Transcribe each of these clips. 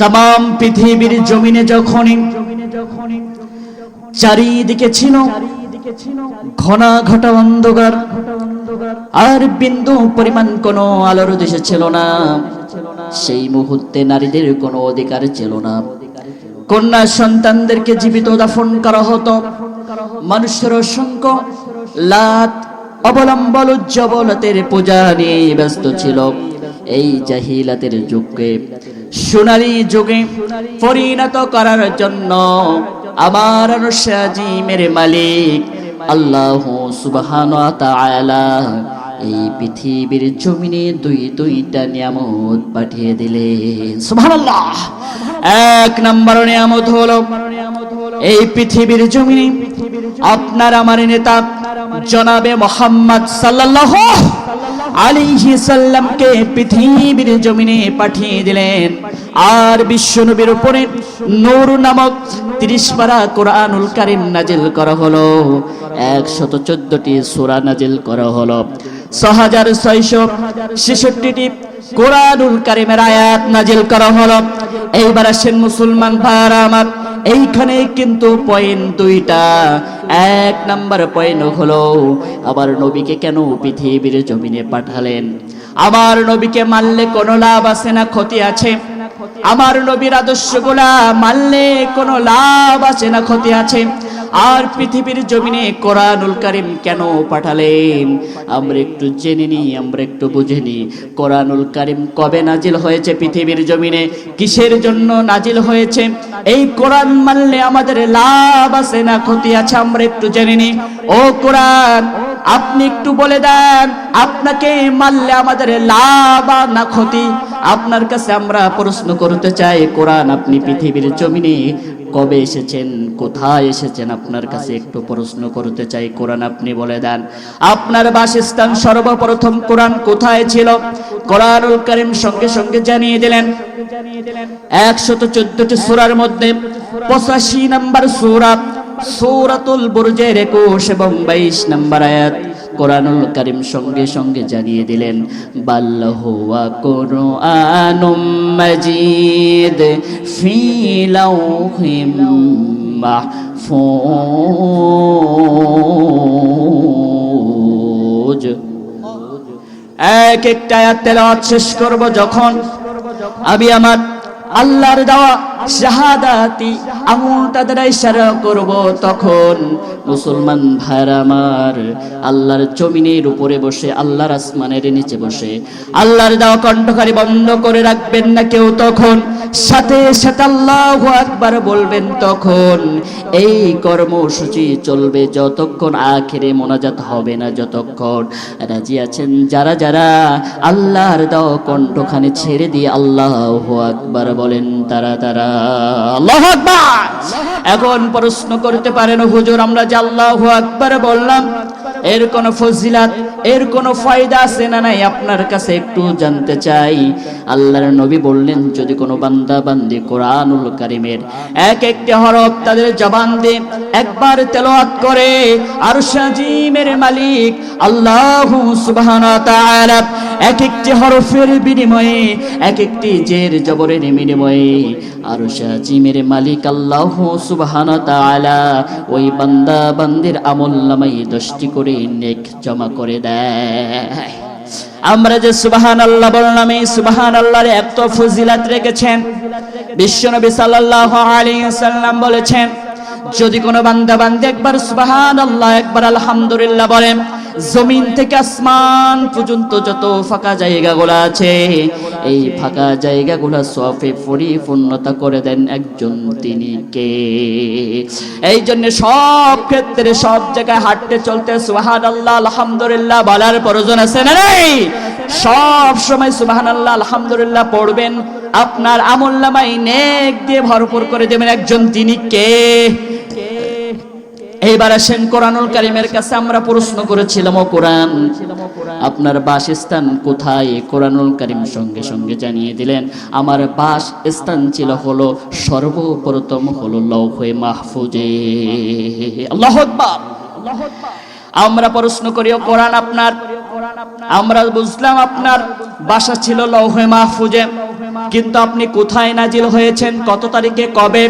তাম পৃথিবীর জমিনে যখনই চারিদিকে ছিল ঘনা ঘটা অন্ধকার, আর বিন্দু পরিমাণ কোনো আলোর দেশে ছিল না। সেই মুহূর্তে নারীদের কোনো অধিকার ছিল না। কন্যা সন্তানদেরকে জীবিত দাফন করা হতো। মানুষের অসংখ্য লাত অবলম্বল উজ্জ্বলতের পূজা নিয়ে ব্যস্ত ছিল। এই জাহিলাতের যুগে, সোনালী যুগে পরিণত করার জন্য আমার অনুসাজিমের মালিক আল্লাহ সুবহান এই পৃথিবীর জমিনে দুই দুইটা নিয়ামত পাঠিয়ে দিলেন। এক নম্বর নিয়ামত হলো, এই পৃথিবীর জমিনে আপনার আমার নেতা জনাবে মোহাম্মদ সাল্লাল্লাহু আলাইহি সাল্লামকে পৃথিবীর জমিনে পাঠিয়ে দিলেন। আর বিশ্বনবীর উপরে নূর নামক তিরিশ পারা কোরআনুল কারিম নাজিল করা হলো। একশত চোদ্দটি সূরা নাজিল করা হলো। ছ হাজার ছয়শো ছেষট্টিটি কোরআনুল কারিমের আয়াত নাজিল করা হলো। এইবার আসেন মুসলমান ভাইয়ারা আমার এইখানে কিন্তু পয়েন্ট দুইটা। এক নাম্বার পয়েন্ট হলো, আবার নবীকে কেন পৃথিবীর জমিনে পাঠালেন? আমার নবীকে মারলে কোন লাভ আছে না ক্ষতি আছে? আমার নবীর আদর্শগুলা মারলে কোনো লাভ আছে না ক্ষতি আছে? আর পৃথিবীর জমিনে কোরআনুল কারিম কেন পাঠালেন? আমরা একটু জেনে নিই, আমরা একটু বুঝে নিই। কোরআনুল কারিম কবে নাজিল হয়েছে পৃথিবীর জমিনে? কিসের জন্য নাজিল হয়েছে? এই কোরআন মানলে আমাদের লাভ আছে না ক্ষতি আছে? আমরা একটু জেনে নিই। ও কোরআন, আপনি একটু বলে দেন, আপনাকে মারলে আমাদের লাভ আর না ক্ষতি? আপনার কাছে আমরা প্রশ্ন করতে চাই, কোরআন আপনি পৃথিবীর জমিনে কবে এসেছেন? কোথায় এসেছেন? আপনার কাছে একটু প্রশ্ন করতে চাই। কোরআন আপনি বলে দেন। আপনার বাসস্থান সর্বপ্রথম কোরআন কোথায় ছিল? কোরআনুল করিম সঙ্গে সঙ্গে জানিয়ে দিলেন। একশত চোদ্দটি সুরার মধ্যে পঁচাশি নাম্বার সুরা সূরাতুল বুরজের একুশ এবং বাইশ নাম্বার আয়াত। কোরআনুল করিম সঙ্গে সঙ্গে জানিয়ে দিলেন বাল্লাহুয়া কোরআনুম মাজিদ ফি লাউহিম মাহফুজ। এক একটা তেলাওয়াত শেষ করব যখন আমি আমার আল্লাহর দেওয়া শাহাদাতি আঙুলটা দ্বারা ইশারা করব তখন মুসলমান ভাইরা আমার, আল্লাহর জমিনের উপরে বসে, আল্লাহর আসমানের নিচে বসে, আল্লাহর দেওয়া কণ্ঠকারী বন্ধ করে রাখবেন না কেউ তখন। সাথে সাথে আল্লাহু আকবার বলবেন তখন, এই কর্মসূচি চলবে যতক্ষণ আখেরে মোনাজাত হবে না যতক্ষণ। রাজি আছেন যারা যারা? আল্লাহর দাও কণ্ঠখানে ছেড়ে দিয়ে আল্লাহু আকবার বলেন, তারা তারা। এখন প্রশ্ন করতে পারেন হুজুর আমরা যে আল্লাহ আকবার বললাম এর কোন ফজিলাত, এর কোন ফায়দা আছে না নাই? আপনার কাছে একটু জানতে চাই। আল্লাহর নবী বললেন, যদি কোনো বান্দা বান্দি কোরআনুল কারিমের এক একটি হরফ তাদের জবান দিয়ে একবার তেলাওয়াত করে আর সাজিমের মালিক আল্লাহ সুবহানাহু তাআলা এক একটি হরফের বিনিময়ে, এক একটি জের জবরের বিনিময়ে আর সাজিমের মালিক আল্লাহ সুবহানাহু তাআলা ওই বান্দা বান্দির আমল নামাই দশটি করে নেক জমা করে দেয়। আমরা যে সুবাহান আল্লাহ বললাম এই সুবাহান আল্লাহর এত ফজিলাত রেখেছেন। বিশ্বনবী সাল্লাল্লাহু আলাইহি সাল্লাম বলেছেন, যদি কোনো বান্দা বান্দে একবার সুবাহান আল্লাহ একবার আলহামদুলিল্লাহ বলেন জমিন থেকে আসমান পর্যন্ত যত ফাঁকা জায়গাগুলো আছে, এই ফাঁকা জায়গাগুলো সফে পরিপূর্ণতা করে দেন একজন তিনি কে? এই জন্য সব ক্ষেত্রে সব জায়গায় হাঁটতে চলতে সুবাহান আল্লাহ আলহামদুলিল্লাহ বলার প্রয়োজন আছে না নেই? সব সময় সুবাহান আল্লাহ আলহামদুলিল্লাহ পড়বেন। আপনার আমল নামাই নেক দিয়ে ভরপুর করে দেবেন একজন তিনি কে? এইবার আসেন কোরআনুল কারিমের কাছে আমরা প্রশ্ন করেছিলাম, ও কোরআন, আপনার বাসস্থান কোথায়? কোরআনুল কারিম সঙ্গে সঙ্গে জানিয়ে দিলেন, আমার বাস স্থান ছিল হলো সর্বপ্রথম হলো লৌহে মাহফুজে। আল্লাহ আমরা প্রশ্ন করি কোরআন আপনার? আমরা বুঝলাম, আপনার বাসা ছিল লৌহে মাহফুজে, কিন্তু আপনি কোথায় নাজিল হয়েছেন? কত তারিখে? কবে?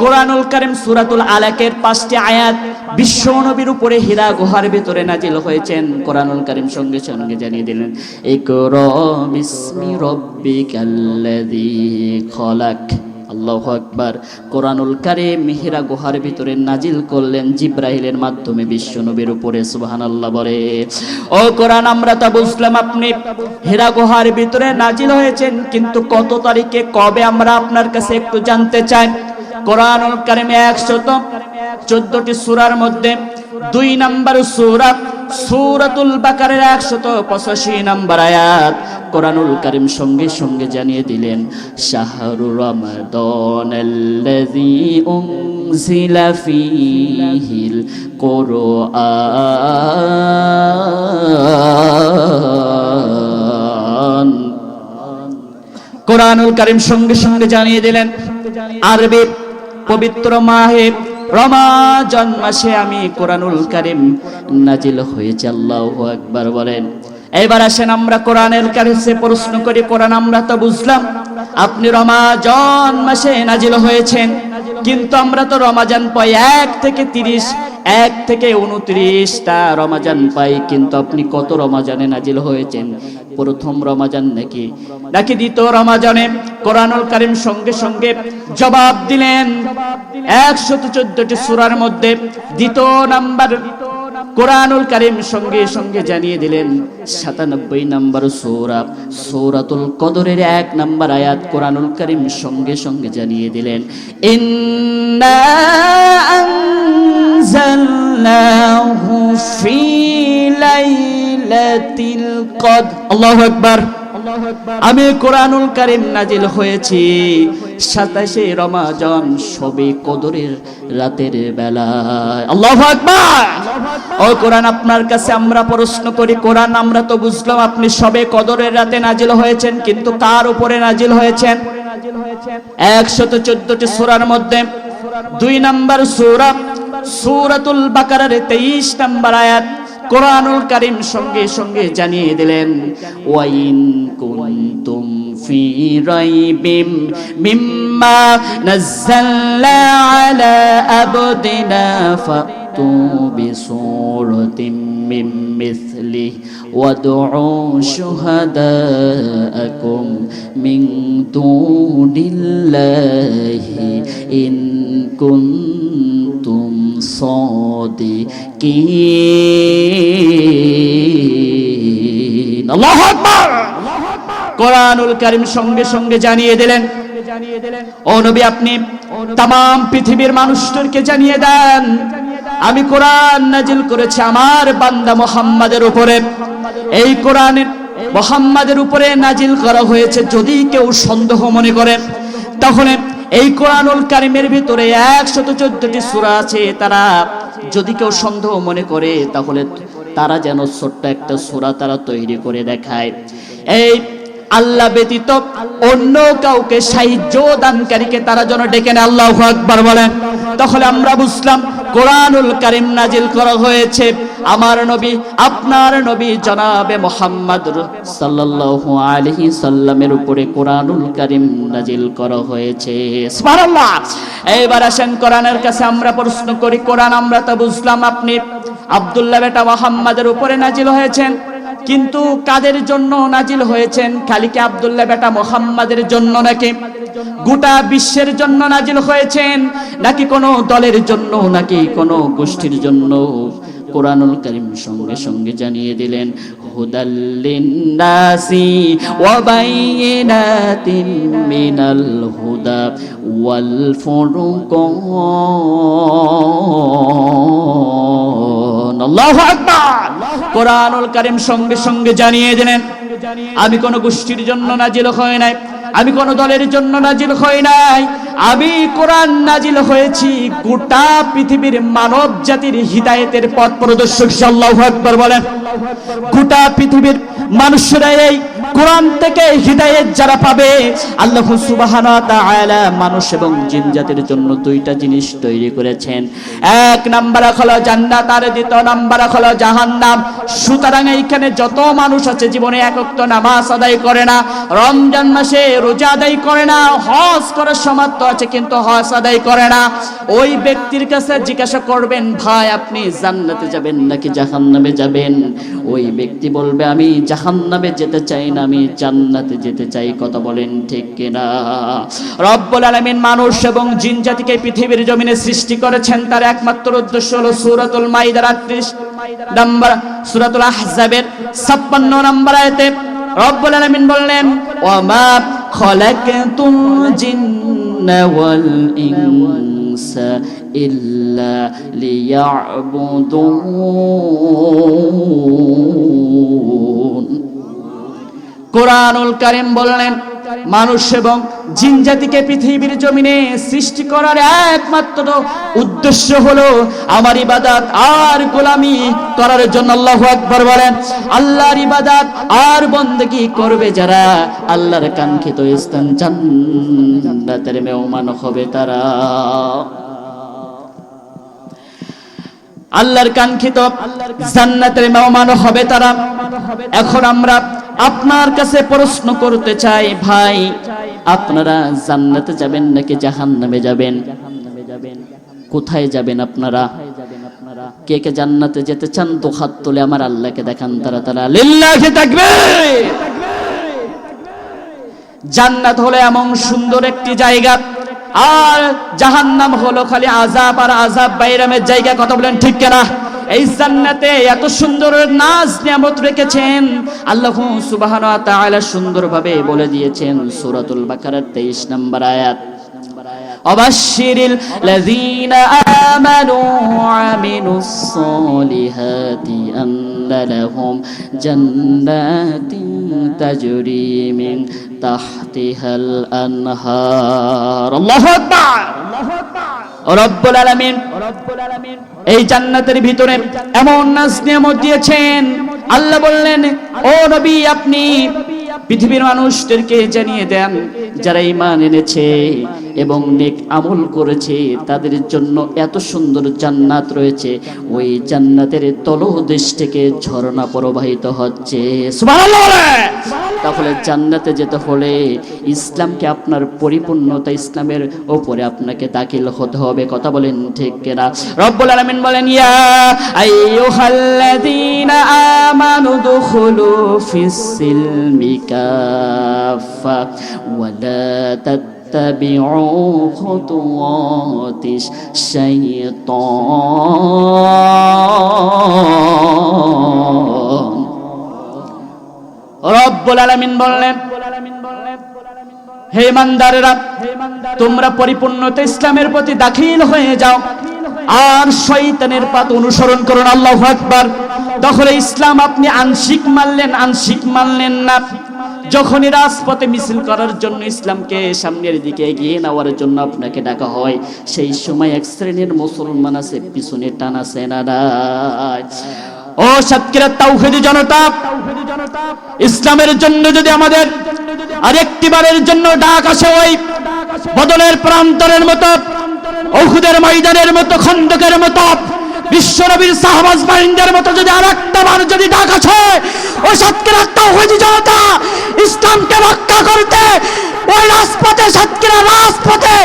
কোরআনুল কারিম সুরাতুল আলাকের পাঁচটি আয়াত বিশ্ব নবীর উপরে হীরা গুহার ভিতরে নাজিল হয়েছেন। কোরআনুল কারিম সঙ্গে সঙ্গে জানিয়ে দিলেন খলাক। আল্লাহু আকবার। কোরআনুল কারিম হীরা গুহার ভিতরে নাজিল করলেন জিব্রাইলের মাধ্যমে বিশ্ব নবীর উপরে, সুবহানাল্লাহ বলে। ও কোরআন, আমরা তা বুঝলাম, আপনি হীরা গুহার ভিতরে নাজিল হয়েছেন, কিন্তু কত তারিখে, কবে, আমরা আপনার কাছে একটু জানতে চাই। কোরআনুল কারিমে একশত চোদ্দটি সূরার মধ্যে দুই নাম্বার সূরা সূরাতুল বাকারের একশত পঁচাশি নাম্বার আয়াত কোরআনুল কারিম সঙ্গে সঙ্গে জানিয়ে দিলেন, শাহরু রমাদান উনজিলা ফীহিল কোরআন। কোরআনুল কারিম সঙ্গে সঙ্গে জানিয়ে দিলেন, আরবি পবিত্র মাহে রমাজান মাসে আমি কোরআনুল কারিম নাজিল হয়েছে। আল্লাহ একবার বলেন। এবার আসেন আমরা কোরআনের কাছে প্রশ্ন করি, কোরআন আমরা তো বুঝলাম, আপনি রমাজন মাসে নাজিল হয়েছেন, কিন্তু আমরা তো রমাজান পাই এক থেকে তিরিশ, এক থেকে উনত্রিশটা রমাজান পাই, কিন্তু আপনি কত রমাজানে নাজিল হয়েছেন? প্রথম রমাজান নাকি? নাকি দ্বিতীয় রমাজানে? কোরআনুল কারিম সঙ্গে সঙ্গে জবাব দিলেন, একশত চোদ্দটি সুরার মধ্যে দ্বিতীয় নাম্বার কোরআনুল কারিম সঙ্গে সঙ্গে জানিয়ে দিলেন সাতানব্বই নাম্বার সৌরা সৌরাতুল কদরের এক নাম্বার আয়াত কোরআনুল কারিম সঙ্গে সঙ্গে জানিয়ে দিলেন আল্লাহু আকবার। আমি কোরআনুল কারিম নাজিল হয়েছি। সাতাশে রমাজান সবে কদরের রাতের বেলায়। আল্লাহু আকবার! ও কোরআন, আপনার কাছে আমরা প্রশ্ন করি, কোরআন আমরা তো বুঝলাম আপনি সবে কদরের রাতে নাজিল হয়েছেন, কিন্তু কার উপরে নাজিল হয়েছেন? একশত চোদ্দটি সূরার মধ্যে। দুই নাম্বার সূরা, সূরাতুল বাকারার তেইশ নাম্বার আয়াত। কোরআনুল কারিম সঙ্গে সঙ্গে জানিয়ে দিলেন ওয়াইন কুনতুম ফি রাইবিম মিম্মা নাযালনা আলা আবদিনা ফাতু বিসূরাতিম মিন মিথলি وادعوا شهداءكم من دون الله إن كنتم صادقين الله أكبر কোরআনুল কারিম সঙ্গে সঙ্গে জানিয়ে দিলেন ও নবী আপনি তাম পৃথিবীর মানুষদেরকে জানিয়ে দেন আমি কোরআন নাজিল করেছি আমার বান্দা মোহাম্মদের উপরে এই কোরআনের মোহাম্মদের উপরে নাজিল করা হয়েছে যদি কেউ সন্দেহ মনে করে তাহলে এই কোরআনুল কারিমের ভিতরে একশত চোদ্দটি সুরা আছে, তারা যদি কেউ সন্দেহ মনে করে, তাহলে তারা যেন ছোট্ট একটা সুরা তারা তৈরি করে দেখায়। এই আল্লাহ ব্যতীত অন্য কাউকে সাহায্য দানকারীকে তারা যেন ডেকে নেয়, আল্লাহ আকবার বলেন। তাহলে আমরা বুঝলাম কোরআনুল করিম নাজিল করা হয়েছে। আমার নবী, আপনার নবী জনাবে মোহাম্মদ সাল্লাল্লাহু আলাইহি সাল্লামের উপরে কোরআনুল করিম নাজিল করা হয়েছে। সুবহানাল্লাহ! এইবার আসেন কোরআনের কাছে আমরা প্রশ্ন করি, কোরআন আমরা তো বুঝলাম আপনি। আব্দুল্লাহ বেটা মোহাম্মদের উপরে নাজিল হয়েছেন। কিন্তু কাদের জন্য নাজিল হয়েছেন? খালি কি আব্দুল্লাহ বেটা মোহাম্মদের জন্য নাকি? গোটা বিশ্বের জন্য নাজিল হয়েছেন? নাকি কোনো দলের জন্য, নাকি কোনো গোষ্ঠীর জন্য? কোরআনুল করিম সঙ্গে সঙ্গে জানিয়ে দিলেন হুদাল্লিন্নাসি ওয়া বাইয়িনাতিন মিনাল হুদা ওয়াল ফুরকান। আল্লাহু আকবার। কোরআনুল কারিম সঙ্গে সঙ্গে জানিয়ে দিলেন, আমি কোন গোষ্ঠীর জন্য নাজিল হয় নাই, আমি কোন দলের জন্য নাজিল হই নাই, আমি কোরআন নাজিল হয়েছি গোটা পৃথিবীর মানব জাতির হিদায়তের পথ প্রদর্শক আকবার বলেন। গোটা পৃথিবীর মানুষরা এই কোরআন থেকে হৃদায়ত যারা পাবে, আল্লাহ তাআলা মানুষ এবং জিন জাতির জন্য দুইটা জিনিস তৈরি করেছেন। এক নাম্বার হলো জান্নাত, আর দ্বিতীয় নাম্বার হলো জাহান্নাম। সুতরাং এইখানে যত মানুষ আছে জীবনে একক্ত নামাজ আদায় করে না, রমজান মাসে রোজা আদায় করে না, হজ করার সামর্থ্য আছে কিন্তু হজ আদায় করে না। ওই ব্যক্তির কাছে জিজ্ঞাসা করবেন, ভাই, আপনি জান্নাতে যাবেন নাকি জাহান্নামে যাবেন? ওই ব্যক্তি বলবে, আমি জাহান্নামে যেতে চাই আমি জান্নাতে যেতে চাই, কথা বলেন ঠিক কিনা? রব্বুল আলামিন মানুষ এবং জিন জাতিকে পৃথিবীর জমিনে সৃষ্টি করেছেন, তার একমাত্র উদ্দেশ্য হলো সূরাতুল মাইদার 38 নাম্বার, সূরাতুল আহজাবের 56 নম্বর আয়াতে রব্বুল আলামিন বললেন ওয়া মা খলাকতুল জিন্না ওয়াল ইনসা ইল্লা লিয়াবুদুন কোরআনুল কারিম বললেন, মানুষ এবং জিন জাতিকে পৃথিবীর জমিনে সৃষ্টি করার একমাত্র উদ্দেশ্য হলো আমার ইবাদাত আর গোলামি করার জন্য আল্লাহ আকবার বলেন। আল্লাহর ইবাদাত আর বন্দেগী করবে যারা আল্লাহর কাঙ্ক্ষিত স্থান জান্নাতের মেহমান হবে তারা। আল্লাহর কাঙ্ক্ষিত জান্নাতের মেহমান হবে তারা। এখন আমরা আপনার কাছে প্রশ্ন করতে চাই, ভাই, আপনারা জান্নাতে যাবেন নাকি জাহান্নামে যাবেন? কোথায় যাবেন আপনারা? কে কে জান্নাতে যেতে চান? তো হাত তুলে আমার আল্লাহকে দেখান তারা তারা। লিল্লাহি তাকবীর! জান্নাত হলো এমন সুন্দর একটি জায়গা, আর জাহান্নাম হলো খালি আজাব আর আজাব বাইরামের জায়গা, কথা বলেন ঠিক কেনা? এই জান্নাতে এত সুন্দর নাজ নিয়ামত রেখেছেন আল্লাহ সুবহানাহু ওয়া তাআলা সুন্দরভাবে বলে দিয়েছেন সূরাতুল বাকারার 23 নম্বর আয়াত وبشر الذين آمنوا وعملوا الصالحات أن لهم جنات تجري من تحتها الأنهار الله أكبر রব্বুল আলামিন এই জান্নাতের ভিতরে এমন নাজ নিয়ামত দিয়েছেন। আল্লাহ বললেন, ও নবী, আপনি পৃথিবীর মানুষদেরকে জানিয়ে দেন, যারা ইমান এনেছে এবং নেক আমল করেছে, তাদের জন্য এত সুন্দর জান্নাত রয়েছে। ওই জান্নাতের তলদেশ থেকে ঝর্ণা প্রবাহিত হচ্ছে। সুবহানাল্লাহ। তাহলে জান্নাতে যেতে হলে ইসলামকে আপনার পরিপূর্ণতা ইসলামের ওপরে আপনাকে দাখিল হতে হবে কথা বলেন ঠিক কিনা রব্বুল আলামিন বলেন ইয়া আইয়ুহাল্লাযীনা আমানু দুখুলু ফিস সিলমি কাফা ওয়া লা تتبعوا خطوات الشيطان রব্বুল আলামিন বললেন, হে ইমানদারেরা, তোমরা পরিপূর্ণতা ইসলামের প্রতি দাখিল হয়ে যাও আর শয়তানের পাত অনুসরণ করুন আল্লাহু আকবার। তখন ইসলাম আপনি আংশিক মানলেন আংশিক মানলেন না। যখনই রাজপথে মিছিল করার জন্য ইসলামকে সামনের দিকে এগিয়ে নেওয়ার জন্য আপনাকে ডাকা হয়, সেই সময় এক শ্রেণির মুসলমান আছে, পিছনে টানা সেনা নাই? ও সাতক্ষীরা তাওহিদি জনতা, ইসলামের জন্য যদি আমাদের আরেকটি বারের জন্য ডাক আসে ওই বদলের প্রান্তরের মতো ঔষধের ময়দানের মতো, খন্দকের মতো, বিশ্বনবীর সাহবাজ বাহিনীদের মতো যদি আর একটা বার যদি ডাক আছে ওই সাতক্ষীরা তাওহিদি জনতা, ইসলামকে রক্ষা করতে, ওই রাজপথে সাতক্ষীরা রাজপথে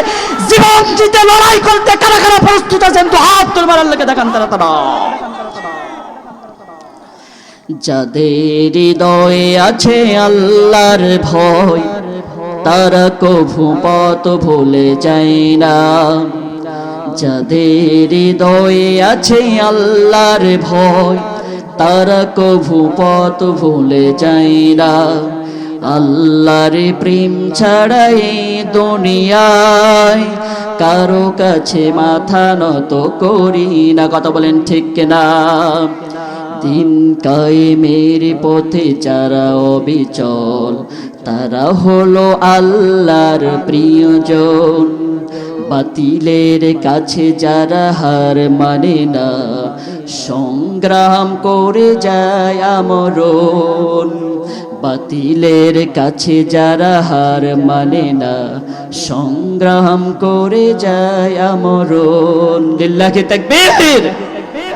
জীবন দিতে লড়াই করতে কারা কারা প্রস্তুত আছেন, তো হাত তুলবার আল্লাহকে দেখান তারা তারা। যাদের হৃদয়ে আছে আল্লাহর ভয়, তারা কভু পথ ভুলে যায় না। যাদের হৃদয়ে আছে আল্লাহর ভয়, তারা কভু পথ ভুলে যায় না। আল্লাহর প্রেম ছাড়াই দুনিয়ায় কারও কাছে মাথা নত করি না। কথা বলেন ঠিক না দিন কায়েমের পথে যারা অবিচল, তারা হলো আল্লাহর প্রিয়জন। বাতিলের কাছে যারা হার মানে না, সংগ্রাম করে যায় আমরণ। বাতিলের কাছে যারা হার মানে না, সংগ্রাম করে যায় আমরণ। লিল্লাহি তাকবীর!